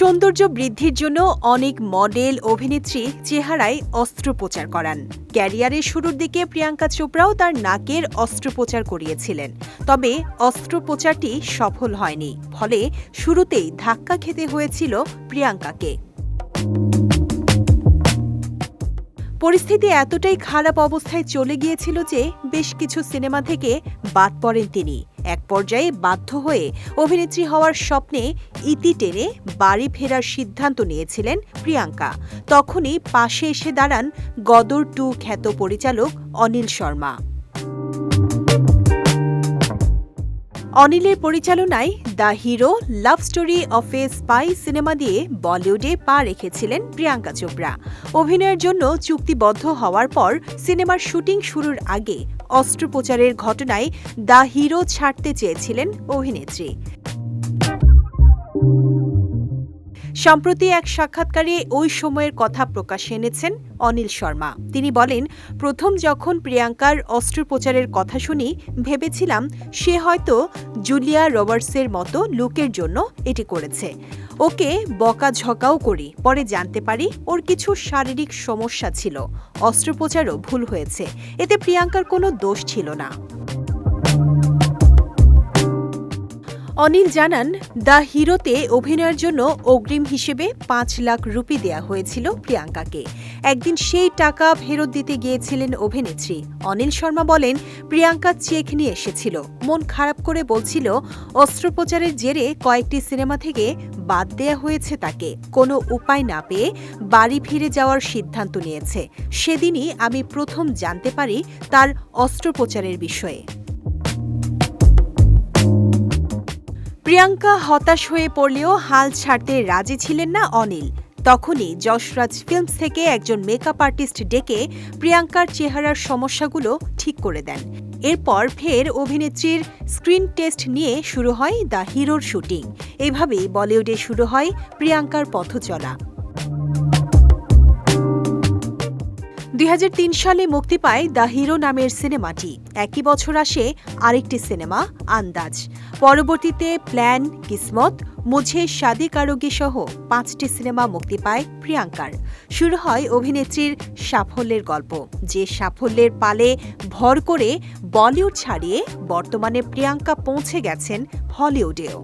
সৌন্দর্য বৃদ্ধির জন্য অনেক মডেল অভিনেত্রী চেহারায় অস্ত্রোপচার করান। ক্যারিয়ারের শুরুর দিকে প্রিয়াঙ্কা চোপড়াও তার নাকের অস্ত্রোপচার করিয়েছিলেন। তবে অস্ত্রোপচারটি সফল হয়নি, ফলে শুরুতেই ধাক্কা খেতে হয়েছিল প্রিয়াঙ্কাকে। পরিস্থিতি এতটাই খারাপ অবস্থায় চলে গিয়েছিল যে বেশ কিছু সিনেমা থেকে বাদ পড়েন তিনি। এক পর্যায়ে বাধ্য হয়ে অভিনেত্রী হওয়ার স্বপ্নে ইতি টেনে বাড়ি ফেরার সিদ্ধান্ত নিয়েছিলেন প্রিয়াঙ্কা। তখনই পাশে এসে দাঁড়ান গদর টু খ্যাত পরিচালক অনিল শর্মা। অনিলের পরিচালনায় the hero, love story of a spy cinema দিয়ে বলিউডে পা রেখেছিলেন প্রিয়াঙ্কা চোপড়া। অভিনয়ের জন্য চুক্তিবদ্ধ হওয়ার পর সিনেমার শুটিং শুরুর আগে অস্ত্রোপচারের ঘটনায় দ্য হিরো ছাড়তে চেয়েছিলেন অভিনেত্রী। সম্প্রতি এক সাক্ষাৎকারে ওই সময়ের কথা প্রকাশ্যে এনেছেন অনিল শর্মা। তিনি বলেন, প্রথম যখন প্রিয়াঙ্কার অস্ত্রোপচারের কথা শুনি, ভেবেছিলাম সে হয়তো জুলিয়া রবার্টসের মতো লুকের জন্য এটি করেছে। ওকে বকাঝকাও করি, পরে জানতে পারি ওর কিছু শারীরিক সমস্যা ছিল। অস্ত্রোপচারও ভুল হয়েছে। এতে প্রিয়াঙ্কার কোনো দোষ ছিল না। অনিল জানান, দ্য হিরোতে অভিনয়ের জন্য অগ্রিম হিসেবে পাঁচ লাখ রুপি দেয়া হয়েছিল প্রিয়াঙ্কাকে। একদিন সেই টাকা ফেরত দিতে গিয়েছিলেন অভিনেত্রী। অনিল শর্মা বলেন, প্রিয়াঙ্কা চেক নিয়ে এসেছিল। মন খারাপ করে বলছিল, অস্ত্রোপচারের জেরে কয়েকটি সিনেমা থেকে বাদ দেয়া হয়েছে তাকে। কোনো উপায় না পেয়ে বাড়ি ফিরে যাওয়ার সিদ্ধান্ত নিয়েছে। সেদিনই আমি প্রথম জানতে পারি তার অস্ত্রোপচারের বিষয়ে। প্রিয়াঙ্কা হতাশ হয়ে পড়লেও হাল ছাড়তে রাজি ছিলেন না অনিল। তখনই যশরাজ ফিল্মস থেকে একজন মেকআপ আর্টিস্ট ডেকে প্রিয়াঙ্কার চেহারার সমস্যাগুলো ঠিক করে দেন। এরপর ফের অভিনেত্রীর স্ক্রিন টেস্ট নিয়ে শুরু হয় দ্য হিরোর শুটিং। এভাবেই বলিউডে শুরু হয় প্রিয়াঙ্কার পথ চলা দুই হাজার তিন সালে মুক্তি পায় দ্য হিরো নামের সিনেমাটি। একই বছর আসে আরেকটি সিনেমা, আন্দাজ। পরবর্তীতে প্ল্যান, কিসমত, মুঝে শাদি কারোগি সহ পাঁচটি সিনেমা মুক্তি পায় প্রিয়াঙ্কার। শুরু হয় অভিনেত্রীর সাফল্যের গল্প। যে সাফল্যের পালে ভর করে বলিউড ছাড়িয়ে বর্তমানে প্রিয়াঙ্কা পৌঁছে গেছেন হলিউডেও।